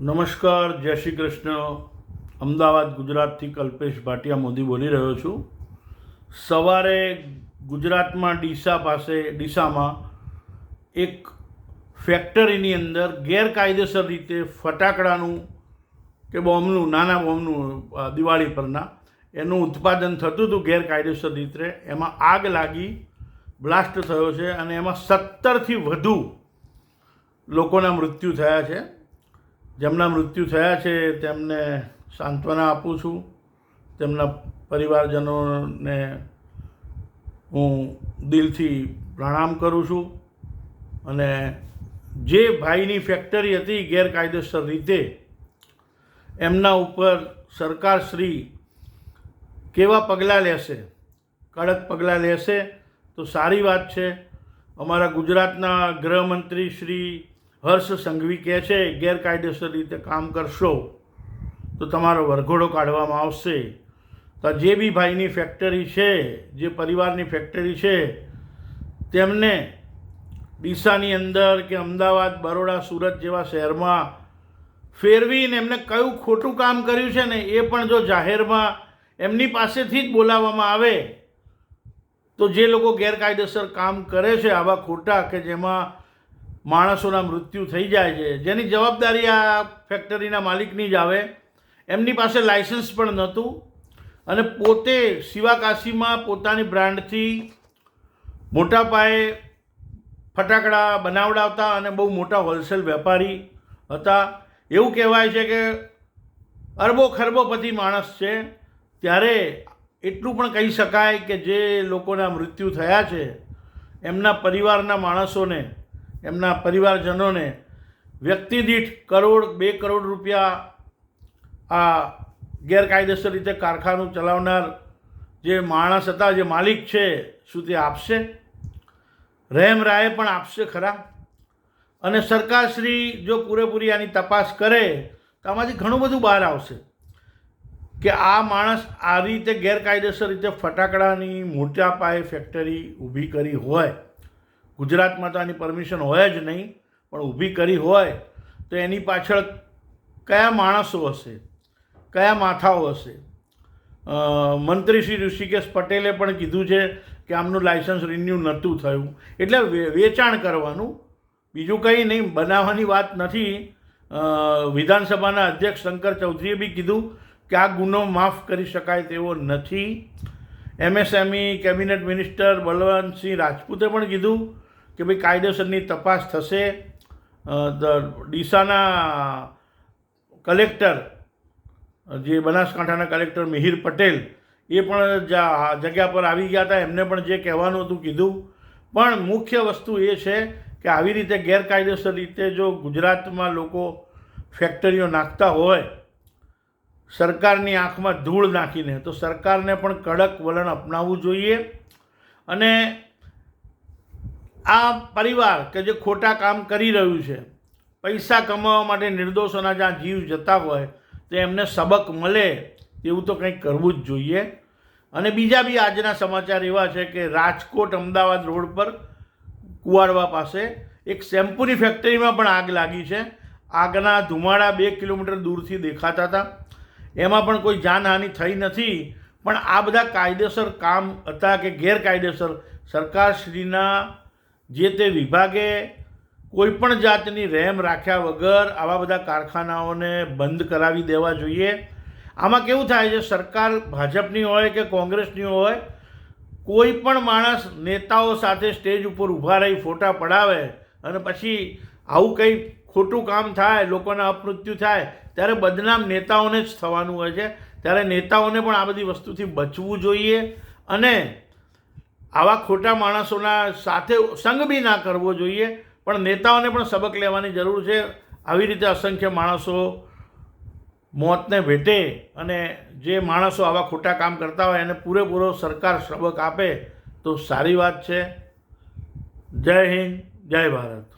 નમસ્કાર, જય શ્રી કૃષ્ણ. અમદાવાદ ગુજરાતથી કલ્પેશ ભાટિયા મોદી બોલી રહ્યો છું. સવારે ગુજરાતમાં ડીસા પાસે, ડીસામાં એક ફેક્ટરીની અંદર ગેરકાયદેસર રીતે ફટાકડાનું કે બોમ્બનું, નાના બોમ્બનું દિવાળી પરના એનું ઉત્પાદન થતું હતું ગેરકાયદેસર રીતે. એમાં આગ લાગી, બ્લાસ્ટ થયો છે અને એમાં સત્તરથી વધુ લોકોના મૃત્યુ થયા છે. જેમના મૃત્યુ થયા છે, તેમને સાંત્વના આપું છું. તેમના પરિવારજનોને હું દિલથી પ્રણામ કરું છું અને જે ભાઈની ફેક્ટરી હતી ગેરકાયદેસર રીતે, એમના ઉપર સરકારશ્રી કેવા પગલાં લેશે? કડક પગલાં લેશે? તો સારી વાત છે. અમારા ગુજરાતના ગૃહમંત્રી શ્રી હર્ષ સંઘવી કહે છે, ગેરકાયદેસર રીતે કામ કરશો તો તમારો વરઘોડો કાઢવામાં આવશે. તો જે બી ભાઈની ફેક્ટરી છે, જે પરિવારની ફેક્ટરી છે, તેમને ડીસાની અંદર કે અમદાવાદ, બરોડા, સુરત જેવા શહેરમાં ફેરવીને એમને કયું ખોટું કામ કર્યું છે ને એ પણ જો જાહેરમાં એમની પાસેથી જ બોલાવવામાં આવે, તો જે લોકો ગેરકાયદેસર કામ કરે છે, આવા ખોટા કે જેમાં માણસોના મૃત્યુ થઈ જાય છે. જેની જવાબદારી આ ફેક્ટરીના માલિકની જ આવે. એમની પાસે લાઇસન્સ પણ નહોતું. અને પોતે શિવાકાશીમાં પોતાની બ્રાન્ડથી મોટા પાયે ફટાકડા બનાવડાવતા અને બહુ મોટા હોલસેલ વેપારી હતા. એવું કહેવાય છે કે અરબો ખરબોપતિ માણસ છે. ત્યારે એટલું પણ કહી શકાય કે જે લોકોના મૃત્યુ થયા છે, એમના પરિવારના માણસોને એમના પરિવારજનોને વ્યક્તિ દીઠ કરોડ, બે કરોડ રૂપિયા આ ગેરકાયદેસર રીતે કારખાનું ચલાવનાર જે માણસ હતા, જે માલિક છે, શું તે આપશે? રહેમ રાય પણ આપશે ખરા? અને સરકારશ્રી જો પૂરેપૂરી આની તપાસ કરે, તો આમાંથી ઘણું બધું બહાર આવશે. કે આ માણસ આ રીતે ગેરકાયદેસર રીતે ફટાકડાની મોટા પાયે ફેક્ટરી ઊભી કરી હોય ગુજરાતમાં તો આની પરમિશન હોય જ નહીં, પણ ઊભી કરી હોય, તો એની પાછળ કયા માણસો હશે? કયા માથાઓ હશે? મંત્રી શ્રી ઋષિકેશ પટેલે પણ કીધું છે કે આમનું લાયસન્સ રિન્યૂ નહોતું થયું. એટલે વેચાણ કરવાનું. બીજું કંઈ નહીં, બનાવવાની વાત નથી. વિધાનસભાના અધ્યક્ષ શંકર ચૌધરીએ બી કીધું કે આ ગુનો માફ કરી શકાય તેવો નથી. એમએસએમઈ કેબિનેટ મિનિસ્ટર બલવંતસિંહ રાજપૂતે પણ કીધું કે ભાઈ કાયદેસરની તપાસ થશે ડીસાના કલેક્ટર, જે બનાસકાંઠાના કલેક્ટર મિહિર પટેલ, એ પણ જગ્યા પર આવી ગયા હતા. એમને પણ જે કહેવાનું હતું, કીધું. પણ મુખ્ય વસ્તુ એ છે કે આવી રીતે ગેરકાયદેસર રીતે જો ગુજરાતમાં લોકો ફેક્ટરીઓ નાખતા હોય, સરકારની આંખમાં ધૂળ નાખીને, તો સરકારને પણ કડક વલણ અપનાવવું જોઈએ. અને આ પરિવાર કે જે ખોટા કામ કરી રહ્યું છે, પૈસા કમાવા માટે નિર્દોષોના જ્યાં જીવ જતા હોય, તો એમને સબક મળે એવું તો કંઈક કરવું જ જોઈએ. અને બીજા બી આજના સમાચાર એવા છે કે રાજકોટ અમદાવાદ રોડ પર કુવાડવા પાસે એક શેમ્પૂની ફેક્ટરીમાં પણ આગ લાગી છે. આગના ધુમાડા બે કિલોમીટર દૂરથી દેખાતા હતા. એમાં પણ કોઈ જાનહાનિ થઈ નથી, પણ આ બધા કાયદેસર કામ હતા કે ગેરકાયદેસર, સરકારશ્રીના જે તે વિભાગે કોઈપણ જાતની રહેમ રાખ્યા વગર આવા બધા કારખાનાઓને બંધ કરાવી દેવા જોઈએ. આમાં કેવું થાય છે, સરકાર ભાજપની હોય કે કોંગ્રેસની હોય, કોઈ પણ માણસ નેતાઓ સાથે સ્ટેજ ઉપર ઊભા રહી ફોટા પડાવે અને પછી આવું કંઈ ખોટું કામ થાય, લોકોના અપમૃત્યુ થાય, ત્યારે બદનામ નેતાઓને જ થવાનું હોય છે. ત્યારે નેતાઓને પણ આ બધી વસ્તુથી બચવું જોઈએ અને આવા ખોટા માણસોના સાથે સંગ બી ના કરવો જોઈએ, પણ નેતાઓને પણ સબક લેવાની જરૂર છે. આવી રીતે અસંખ્ય માણસો મોતને ભેટે અને જે માણસો આવા ખોટા કામ કરતા હોય એને પૂરેપૂરો સરકાર સબક આપે તો સારી વાત છે. જય હિન્દ, જય ભારત.